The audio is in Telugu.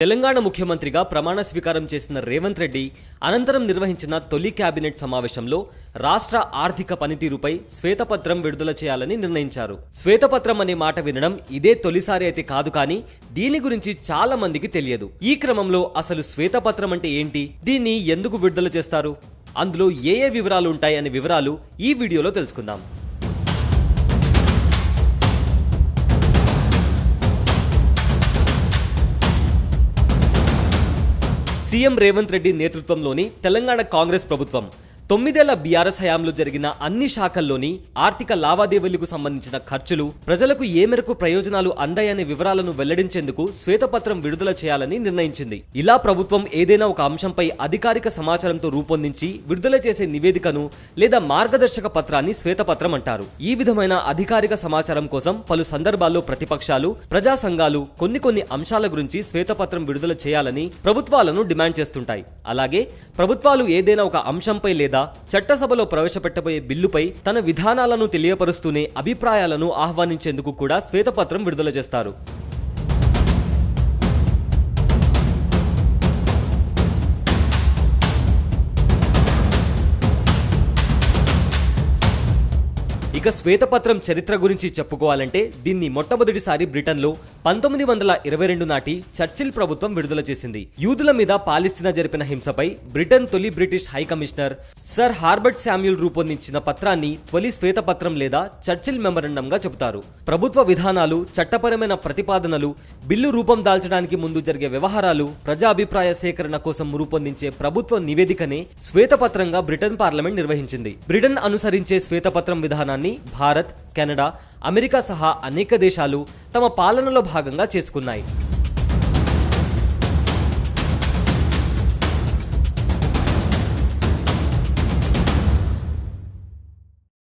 తెలంగాణ ముఖ్యమంత్రిగా ప్రమాణ స్వీకారం చేసిన రేవంత్ రెడ్డి అనంతరం నిర్వహించిన తొలి కేబినెట్ సమావేశంలో రాష్ట్ర ఆర్థిక పనితీరుపై శ్వేతపత్రం విడుదల చేయాలని నిర్ణయించారు. శ్వేతపత్రం అనే మాట వినడం ఇదే తొలిసారి అయితే కాదు కానీ దీని గురించి చాలా మందికి తెలియదు. ఈ క్రమంలో అసలు శ్వేతపత్రం అంటే ఏంటి? దీన్ని ఎందుకు విడుదల చేస్తారు? అందులో ఏ ఏ వివరాలు ఉంటాయి అనే వివరాలు ఈ వీడియోలో తెలుసుకుందాం. సీఎం రేవంత్ రెడ్డి నేతృత్వంలోని తెలంగాణ కాంగ్రెస్ ప్రభుత్వం తొమ్మిదేళ్ళ బీఆర్ఎస్ హయాంలో జరిగిన అన్ని శాఖల్లోని ఆర్థిక లావాదేవీలకు సంబంధించిన ఖర్చులు ప్రజలకు ఏ మేరకు ప్రయోజనాలు అందాయనే వివరాలను వెల్లడించేందుకు శ్వేతపత్రం విడుదల చేయాలని నిర్ణయించింది. ఇలా ప్రభుత్వం ఏదైనా ఒక అంశంపై అధికారిక సమాచారంతో రూపొందించి విడుదల చేసే నివేదికను లేదా మార్గదర్శక పత్రాన్ని శ్వేతపత్రం అంటారు. ఈ విధమైన అధికారిక సమాచారం కోసం పలు సందర్భాల్లో ప్రతిపక్షాలు ప్రజా సంఘాలు కొన్ని కొన్ని అంశాల గురించి శ్వేతపత్రం విడుదల చేయాలని ప్రభుత్వాలను డిమాండ్ చేస్తుంటాయి. అలాగే ప్రభుత్వాలు ఏదైనా ఒక అంశంపై లేదా చట్టసభలో ప్రవేశపెట్టబోయే బిల్లుపై తన విధానాలను తెలియపరుస్తూనే అభిప్రాయాలను ఆహ్వానించేందుకు కూడా శ్వేతపత్రం విడుదల చేస్తారు. ఇక శ్వేతపత్రం చరిత్ర గురించి చెప్పుకోవాలంటే దీన్ని మొట్టమొదటిసారి బ్రిటన్లో పంతొమ్మిది వందల ఇరవై రెండు నాటి చర్చిల్ ప్రభుత్వం విడుదల చేసింది. యూదుల మీద పాలిస్తీనా జరిపిన హింసపై బ్రిటన్ తొలి British high commissioner Sir Herbert Samuel రూపొందించిన పత్రాన్ని తొలి శ్వేతపత్రం లేదా చర్చిల్ మెమరండంగా చెబుతారు. ప్రభుత్వ విధానాలు చట్టపరమైన ప్రతిపాదనలు బిల్లు రూపం దాల్చడానికి ముందు జరిగే వ్యవహారాలు ప్రజాభిప్రాయ సేకరణ కోసం రూపొందించే ప్రభుత్వ నివేదికనే శ్వేతపత్రంగా బ్రిటన్ పార్లమెంట్ నిర్వహించింది. బ్రిటన్ అనుసరించే శ్వేతపత్రం విధానాన్ని భారత్ కెనడా అమెరికా సహా అనేక దేశాలు తమ పాలనలో భాగంగా చేసుకున్నాయి.